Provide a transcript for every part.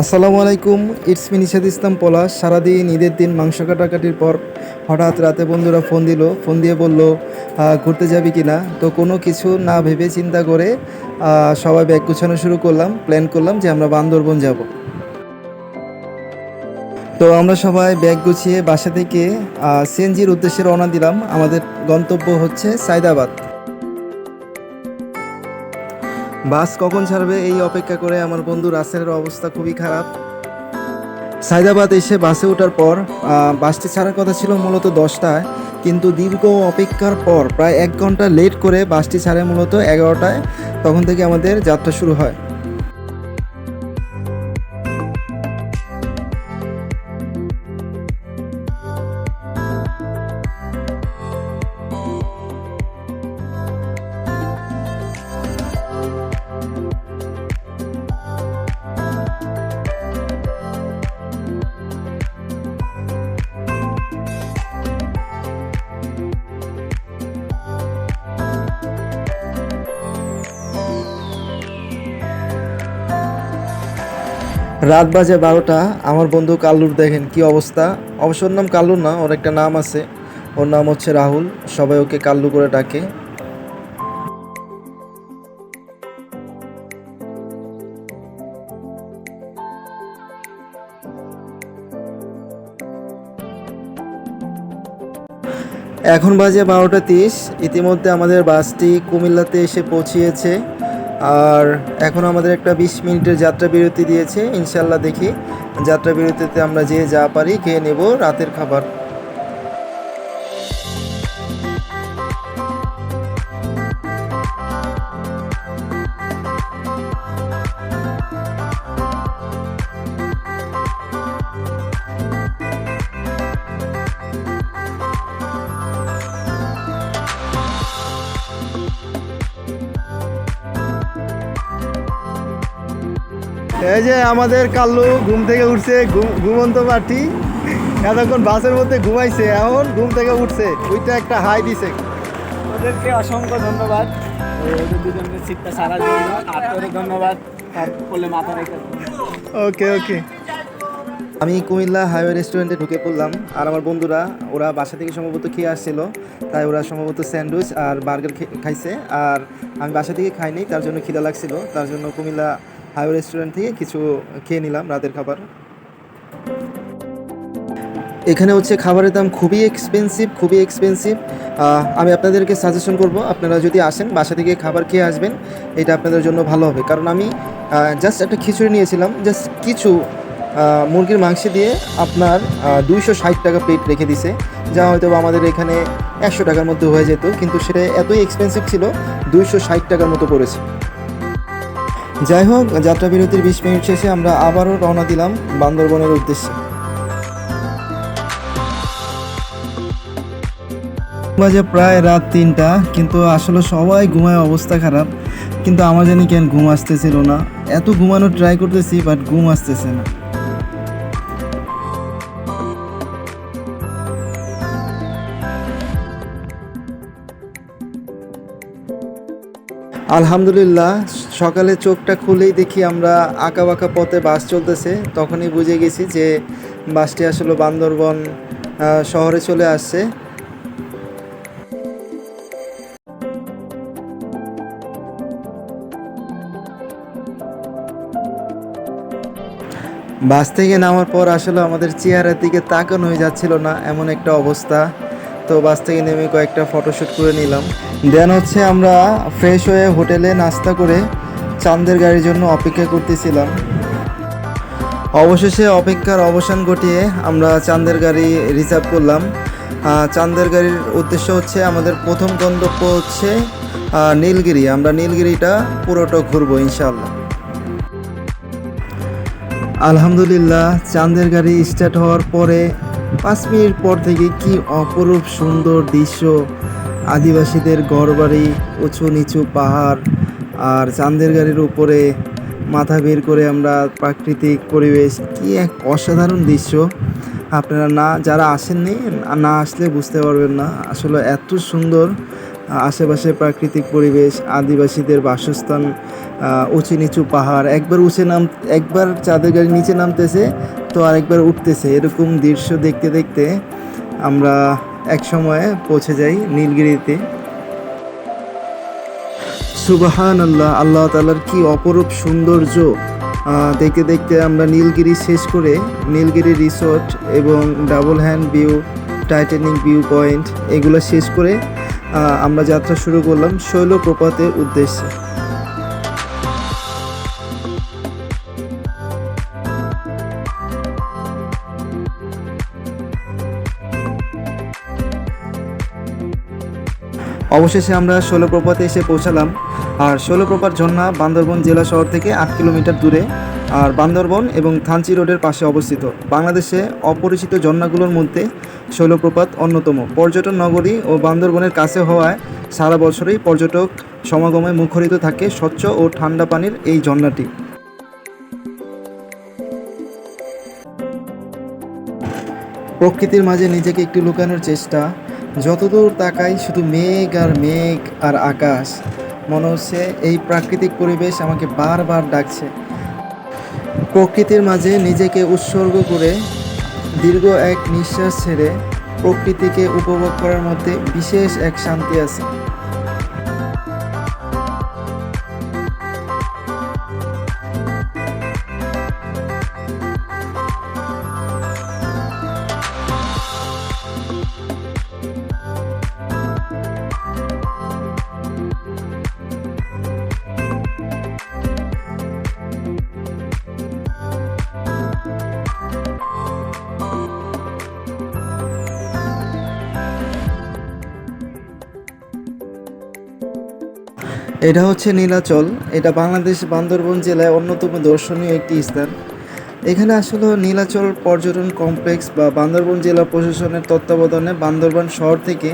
আসসালামু আলাইকুম it's me Nishad Islam Palash সারাদিন ঈদের দিন মাংস কাটাকাটির পর হঠাৎ রাতে বন্ধুরা ফোন দিল, ফোন দিয়ে বলল ঘুরতে যাবি কি না তো কোনো কিছু না ভেবে চিন্তা করে সবাই ব্যাগ গুছানো শুরু করলাম প্ল্যান করলাম যে আমরা বান্দরবন যাব। তো আমরা সবাই ব্যাগ গুছিয়ে বাসা থেকে সিএনজির উদ্দেশ্যে রওনা দিলাম। আমাদের গন্তব্য হচ্ছে সাইদাবাদ বাস কখন ছাড়বে এই অপেক্ষা করে আমার বন্ধু রাসেলের অবস্থা খুবই খারাপ। সাইদাবাদ এসে বাসে ওঠার পর বাসটি ছাড়ার কথা ছিল মূলত দশটায়, কিন্তু দীর্ঘ অপেক্ষার পর প্রায় এক ঘণ্টা লেট করে বাসটি ছাড়ে মূলত এগারোটায়, তখন থেকে আমাদের যাত্রা শুরু হয়। রাত বাজে বারোটা, আমার বন্ধু কাল্লুর দেখেন কি অবস্থা। অবশ্য ওর নাম কাল্লুর না, ওর একটা নাম আছে। ওর নাম হচ্ছে রাহুল, সবাই ওকে কাল্লু করে ডাকে। এখন বাজে বারোটা তিরিশ, ইতিমধ্যে আমাদের বাসটি কুমিল্লাতে এসে পৌঁছিয়েছে। আর এখন আমাদের একটা বিশ মিনিটের যাত্রা বিরতি দিয়েছে। ইনশাল্লাহ দেখি যাত্রা বিরতিতে আমরা যে যা পারি খেয়ে নেব রাতের খাবার। এই যে আমাদের কাল্লু ঘুম থেকে উঠছে ঘুমন্ত পার্টি এতক্ষণ বাসের মধ্যে ঘুমাইছে এখন ঘুম থেকে উঠছে। ওইটা একটা হাই দিছে। ওদেরকে অসংখ্য ধন্যবাদ। ওদের দুজনের সিটটা সারার জন্য আর ধন্যবাদ। তার মাথা রেখে ওকে ওকে আমি কুমিল্লা হাইওয়ে রেস্টুরেন্টে ঢুকে পড়লাম। আর আমার বন্ধুরা ওরা বাসা থেকে সম্ভবত খেয়ে আসছিল। তাই ওরা সম্ভবত স্যান্ডউইচ আর বার্গার খাইছে। আর আমি বাসা থেকে খাইনি তার জন্য খিদা লাগছিল। তার জন্য কুমিল্লা হাইওয়ে রেস্টুরেন্ট থেকে কিছু খেয়ে নিলাম রাতের খাবার। এখানে হচ্ছে খাবারের দাম খুবই এক্সপেন্সিভ খুবই এক্সপেন্সিভ আমি আপনাদেরকে সাজেশন করব, আপনারা যদি আসেন, বাসা থেকে খাবার খেয়ে আসবেন, এটা আপনাদের জন্য ভালো হবে। কারণ আমি জাস্ট একটা খিচুড়ি নিয়েছিলাম জাস্ট কিছু মুরগির মাংস দিয়ে আপনার দুইশো ষাট টাকা প্লেট রেখে দিছে। যা হয়তো আমাদের এখানে একশো টাকার মধ্যে হয়ে যেত, কিন্তু সেটা এতই এক্সপেন্সিভ ছিল, দুইশো ষাট টাকার মতো পড়েছে। যাই হোক যাত্রা বিরতির বিশ মিনিট শেষে আমরা আবারও রওনা দিলাম বান্দরবনের উদ্দেশ্যে। বাজে প্রায় রাত তিনটা, কিন্তু আসলে সবাই ঘুমায় অবস্থা খারাপ, কিন্তু আমার জানি কেন ঘুম আসতেছিল না। এত ঘুমানোর ট্রাই করতেছি বাট ঘুম আসতেছে না। আলহামদুলিল্লাহ, সকালে চোখটা খুলেই দেখি আমরা আঁকা বাঁকা পথে বাস চলতেছে। তখনই বুঝে গেছি যে বাসটি আসলে বান্দরবন শহরে চলে আসছে। বাস থেকে নামার পর আসলে আমাদের চেহারার দিকে তাকানো হয়ে যাচ্ছিল না, এমন একটা অবস্থা। তো বাস থেকে নেমে কয়েকটা ফটোশ্যুট করে নিলাম। দেন হচ্ছে আমরা ফ্রেশ হয়ে হোটেলে নাস্তা করে চাঁদের গাড়ির জন্য অপেক্ষা করতেছিলাম। অবশেষে অপেক্ষার অবসান ঘটিয়ে আমরা চাঁদের গাড়ি রিজার্ভ করলাম। চাঁদের গাড়ির উদ্দেশ্য হচ্ছে আমাদের প্রথম গন্তব্য হচ্ছে নীলগিরি। আমরা নীলগিরিটা পুরোটা ঘুরবো ইনশাল্লাহ আলহামদুলিল্লাহ, চাঁদের গাড়ি স্টার্ট হওয়ার পরে পাঁচ মিনিট পর থেকে কি অপরূপ সুন্দর দৃশ্য। আদিবাসীদের ঘরবাড়ি, উঁচু নিচু পাহাড় আর চান্দের গাড়ির উপরে মাথা বের করে আমরা প্রাকৃতিক পরিবেশ। কি এক অসাধারণ দৃশ্য। আপনারা না, যারা আসেননি, না আসলে বুঝতে পারবেন না। আসলে এত সুন্দর আশেপাশে প্রাকৃতিক পরিবেশ, আদিবাসীদের বাসস্থান উঁচু নিচু পাহাড়, একবার উঁচে নাম, একবার চাঁদের গাড়ি নিচে নামতেছে, তো আরেকবার উঠতেছে। এরকম দৃশ্য দেখতে দেখতে আমরা এক সময়ে পৌঁছে যাই নীলগিরিতে। সুবাহান আল্লাহ আল্লাহ তালার কি অপরূপ সৌন্দর্য। দেখতে দেখতে আমরা নীলগিরি শেষ করে নীলগিরি রিসোর্ট এবং double hand view, Titanic view point, এগুলো শেষ করে আমরা যাত্রা শুরু করলাম শৈলপ্রপাতের উদ্দেশ্যে। অবশেষে আমরা শৈলপ্রপাতে এসে পৌঁছালাম। আর শৈলপ্রপাত ঝর্ণা বান্দরবন জেলা শহর থেকে আট কিলোমিটার দূরে। আর বান্দরবন এবং থানচি রোডের পাশে অবস্থিত। বাংলাদেশে অপরিচিত ঝর্ণাগুলোর মধ্যে শৈলপ্রপাত অন্যতম। পর্যটন নগরী ও বান্দরবনের কাছে হওয়ায় সারা বছরই পর্যটক সমাগমে মুখরিত থাকে স্বচ্ছ ও ঠান্ডা পানির এই ঝর্ণাটি। প্রকৃতির মাঝে নিজেকে একটু লুকানোর চেষ্টা যতদূর তাকাই শুধু মেঘ আর মেঘ আর আকাশ। মনে হচ্ছে এই প্রাকৃতিক পরিবেশ আমাকে বারবার ডাকছে। প্রকৃতির মাঝে নিজেকে উৎসর্গ করে দীর্ঘ এক নিঃশ্বাস ছেড়ে প্রকৃতিকে উপভোগ করার মধ্যে বিশেষ এক শান্তি আছে। এটা হচ্ছে নীলাচল। এটা বাংলাদেশ বান্দরবন জেলায় অন্যতম দর্শনীয় একটি স্থান। এখানে আসলে নীলাচল পর্যটন কমপ্লেক্স বা বান্দরবন জেলা প্রশাসনের তত্ত্বাবধানে বান্দরবান শহর থেকে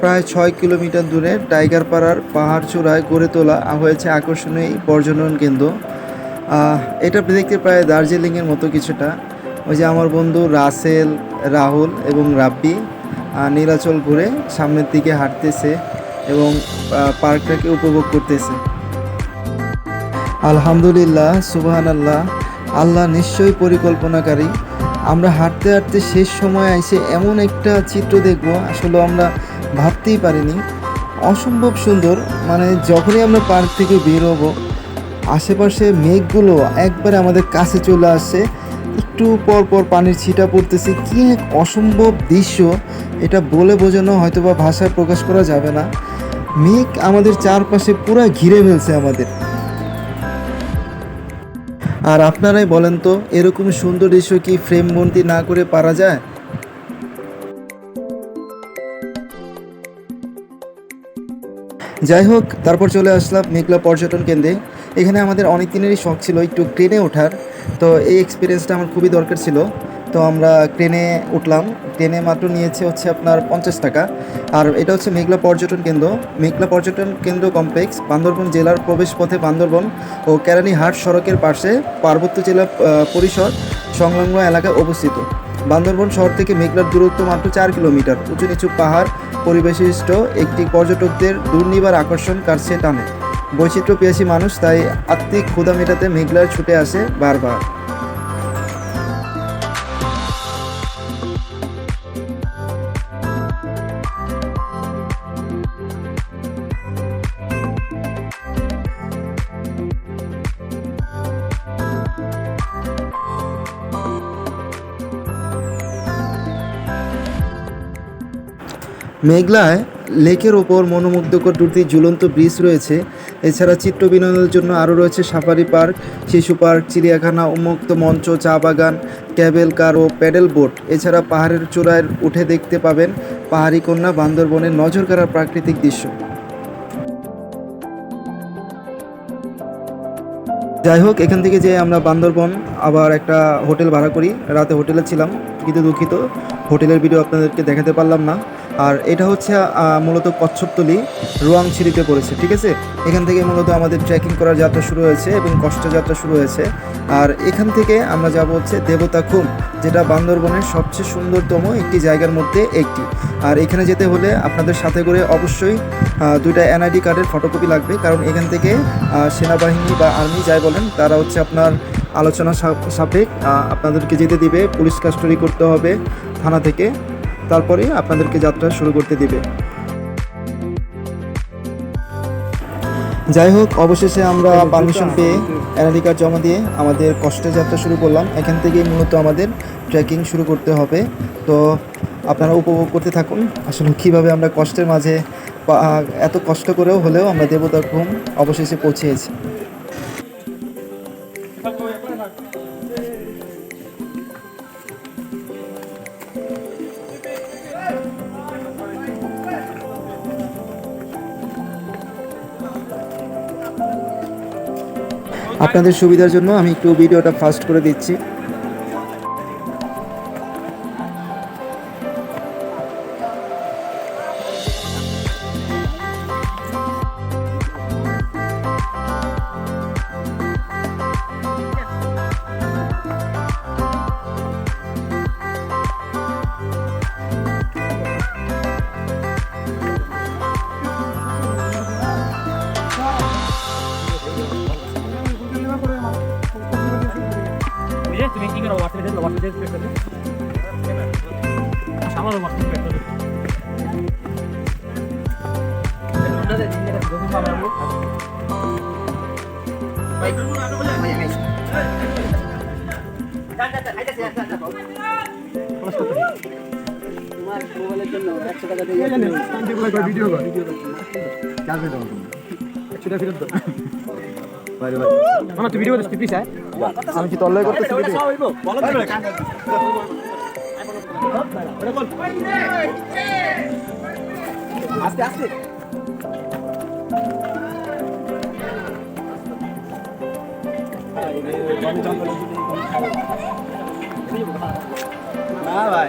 প্রায় ছয় কিলোমিটার দূরে টাইগার পাড়ার পাহাড় চূড়ায় গড়ে তোলা হয়েছে আকর্ষণীয় এই পর্যটন কেন্দ্র। এটা দেখতে প্রায় দার্জিলিংয়ের মতো কিছুটা। ওই যে আমার বন্ধু রাসেল, রাহুল এবং রাব্বি নীলাচল ঘুরে সামনের দিকে হাঁটতেছে। এবং পার্কটাকে উপভোগ করতেছে। আলহামদুলিল্লাহ সুবাহান আল্লাহ আল্লাহ নিশ্চয়ই পরিকল্পনাকারী। আমরা হাঁটতে হাঁটতে শেষ সময় এসে এমন একটা চিত্র দেখব, আসলে আমরা ভাবতেই পারিনি। অসম্ভব সুন্দর মানে যখনই আমরা পার্ক থেকে বের হব, আশেপাশে মেঘগুলো একবারে আমাদের কাছে চলে আসছে। একটু পর পর পানির ছিটা পড়তেছে, কি এক অসম্ভব দৃশ্য। এটা বলে বোঝানো হয়তো বা ভাষায় প্রকাশ করা যাবে না। মেঘ আমাদের চারপাশে পুরো ঘিরে ফেলছে আমাদের। আর আপনারাই বলেন তো, এরকম সুন্দর দৃশ্য কি ফ্রেম বন্দি না করে পারা যায়? যাই হোক, তারপর চলে আসলাম মেঘলা পর্যটন কেন্দ্রে। এখানে আমাদের অনেক দিনেরই শখ ছিল একটু ট্রেনে ওঠার। তো এই এক্সপিরিয়েন্সটা আমার খুবই দরকার ছিল। তো আমরা ট্রেনে উঠলাম। ট্রেনে মাত্র নিয়েছে হচ্ছে আপনার পঞ্চাশ টাকা। আর এটা হচ্ছে মেঘলা পর্যটন কেন্দ্র। মেঘলা পর্যটন কেন্দ্র কমপ্লেক্স, বান্দরবন জেলার প্রবেশপথে বান্দরবন ও কেরানীহাট সড়কের পাশে পার্বত্য জেলা পরিষদ সংলগ্ন এলাকায় অবস্থিত। বান্দরবন শহর থেকে মেঘলার দূরত্ব মাত্র চার কিলোমিটার। উঁচু নিচু পাহাড় পরিবেশিষ্ট একটি পর্যটকদের দুর্নিবার আকর্ষণ কাটছে টানে। বৈচিত্র্য পেয়েছি মানুষ, তাই আত্মিক ক্ষুদা মেটাতে মেঘলার ছুটে আসে বারবার। মেঘলায় লেকের ওপর মনোমুগ্ধকর দুটি ঝুলন্ত ব্রিজ রয়েছে। এছাড়া চিত্র বিনোদনের জন্য আরও রয়েছে সাফারি পার্ক, শিশু পার্ক, চিড়িয়াখানা, উন্মুক্ত মঞ্চ, চা বাগান, ক্যাবেল কার ও প্যাডেল বোট। এছাড়া পাহাড়ের চূড়ায় উঠে দেখতে পাবেন পাহাড়ি কন্যা বান্দরবনের নজর কাড়া প্রাকৃতিক দৃশ্য। যাই হোক, এখান থেকে যে আমরা বান্দরবন আবার একটা হোটেল ভাড়া করি। রাতে হোটেলে ছিলাম, কিন্তু দুঃখিত। হোটেলের ভিডিও আপনাদেরকে দেখাতে পারলাম না। আর এটা হচ্ছে মূলত কচ্ছপতলি রোয়াংছিড়িতে পড়েছে, ঠিক আছে? এখান থেকে মূলত আমাদের ট্রেকিং করার যাত্রা শুরু হয়েছে এবং কষ্ট যাত্রা শুরু হয়েছে। আর এখান থেকে আমরা যাব হচ্ছে দেবতাখুম যেটা বান্দরবনের সবচেয়ে সুন্দরতম একটি জায়গার মধ্যে একটি। আর এখানে যেতে হলে আপনাদের সাথে করে অবশ্যই দুইটা এনআইডি কার্ডের ফটোকপি লাগবে, কারণ এখান থেকে সেনাবাহিনী বা আর্মি যাই বলেন, তারা হচ্ছে আপনার আলোচনা সাপ- সাপেক্ষ আপনাদেরকে যেতে দিবে, পুলিশ কাস্টডি করতে হবে থানা থেকে। তারপরে আপনাদেরকে যাত্রা শুরু করতে দিবে। যাই হোক অবশেষে আমরা পারমিশন পেয়ে কার্ড জমা দিয়ে আমাদের কষ্টের যাত্রা শুরু করলাম। এখান থেকেই মূলত আমাদের ট্রেকিং শুরু করতে হবে। তো আপনারা উপভোগ করতে থাকুন। আসলে কীভাবে আমরা কষ্টের মাঝে এত কষ্ট করেও হলেও আমরা দেবতার ঘুম অবশেষে পৌঁছেছি। আপনাদের সুবিধার জন্য আমি একটু ভিডিওটা ফাস্ট করে দিচ্ছি। মোবাইলের জন্য একশো টাকা দিয়ে ভিডিও কর মামা তুই ভিডিও করছিস হ্যাঁ আমি কি তল্লাই করতেছি আস্তে আস্তে। না ভাই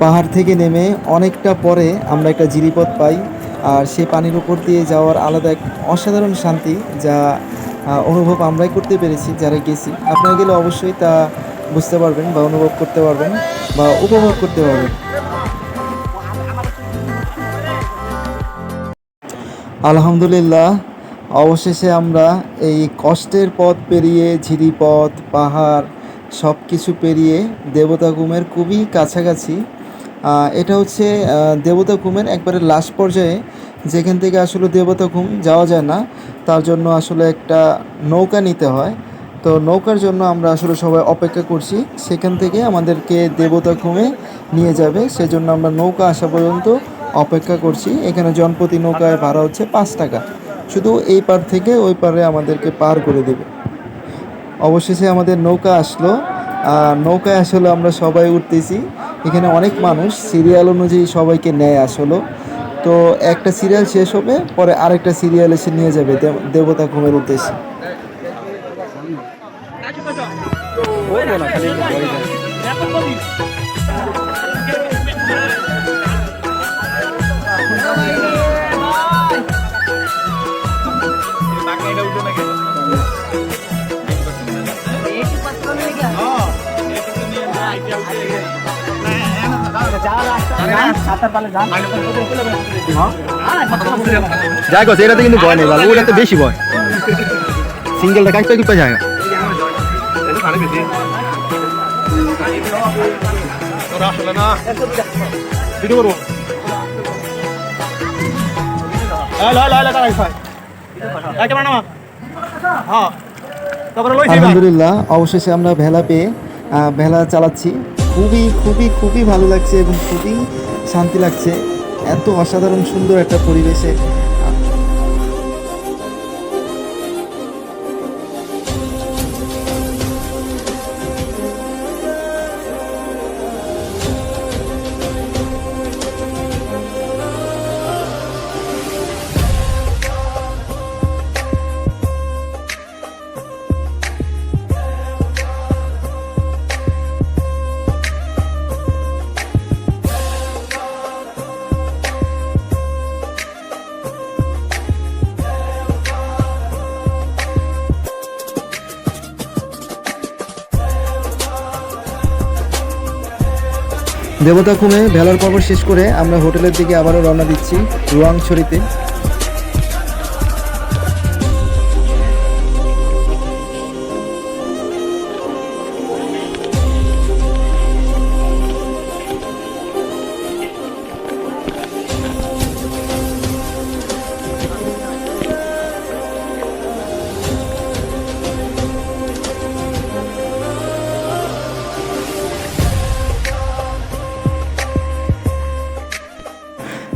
পাহাড় থেকে নেমে অনেকটা পরে আমরা একটা জিরিপথ পাই, আর সেই পানির উপর দিয়ে যাওয়ার আলাদা এক অসাধারণ শান্তি যা অনুভব আমরাই করতে পেরেছি যারা গেছি। আপনারা গেলে অবশ্যই তা বুঝতে পারবেন বা অনুভব করতে পারবেন বা উপভোগ করতে পারবেন। আলহামদুলিল্লাহ, অবশেষে আমরা এই কষ্টের পথ পেরিয়ে ঝিরিপথ, পাহাড় সব কিছু পেরিয়ে দেবতা ঘুমের খুবই কাছাকাছি এটা হচ্ছে দেবতা ঘুমের একবারে লাস্ট পর্যায়ে, যেখান থেকে আসলে দেবতা ঘুম যাওয়া যায় না, তার জন্য আসলে একটা নৌকা নিতে হয়। তো নৌকার জন্য আমরা আসলে সবাই অপেক্ষা করছি, সেখান থেকে আমাদেরকে দেবতা ঘুমে নিয়ে যাবে। সেজন্য আমরা নৌকা আসা পর্যন্ত অপেক্ষা করছি। এখানে জনপ্রতি নৌকায় ভাড়া হচ্ছে পাঁচ টাকা। শুধু এই পার থেকে ওই পারে আমাদেরকে পার করে দেবে। অবশেষে আমাদের নৌকা আসলো। নৌকায় আসলে আমরা সবাই উঠতেছি। এখানে অনেক মানুষ সিরিয়াল অনুযায়ী সবাইকে নেয় আসলো। তো একটা সিরিয়াল শেষ হবে, পরে আরেকটা সিরিয়াল এসে নিয়ে যাবে দেব- দেবতা ঘুমের উদ্দেশ্যে। যাওয়ার যাই গো এটাতে কিন্তু ভয় নেই, ভালো। ওটাতে বেশি ভয়। সিঙ্গেলটা কাজটা কি পাওয়া যায় আলহামদুলিল্লাহ, অবশেষে আমরা ভেলা পেয়ে ভেলা চালাচ্ছি। খুবই খুবই খুবই ভালো লাগছে এবং খুবই শান্তি লাগছে। এত অসাধারণ সুন্দর একটা পরিবেশে দেবতা কুমে ভেলার পর্ব শেষ করে আমরা হোটেলের দিকে আবারও রওনা দিচ্ছি রোয়াংছড়িতে।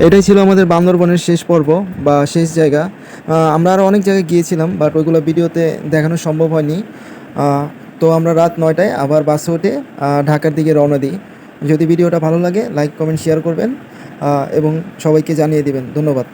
এটাই ছিল আমাদের বান্দরবনের শেষ পর্ব বা শেষ জায়গা। আমরা আরও অনেক জায়গায় গিয়েছিলাম বাট ওইগুলো ভিডিওতে দেখানো সম্ভব হয়নি। তো আমরা রাত নয়টায় আবার বাসে ওঠে ঢাকার দিকে রওনা দিই। যদি ভিডিওটা ভালো লাগে লাইক কমেন্ট শেয়ার করবেন এবং সবাইকে জানিয়ে দিবেন। ধন্যবাদ।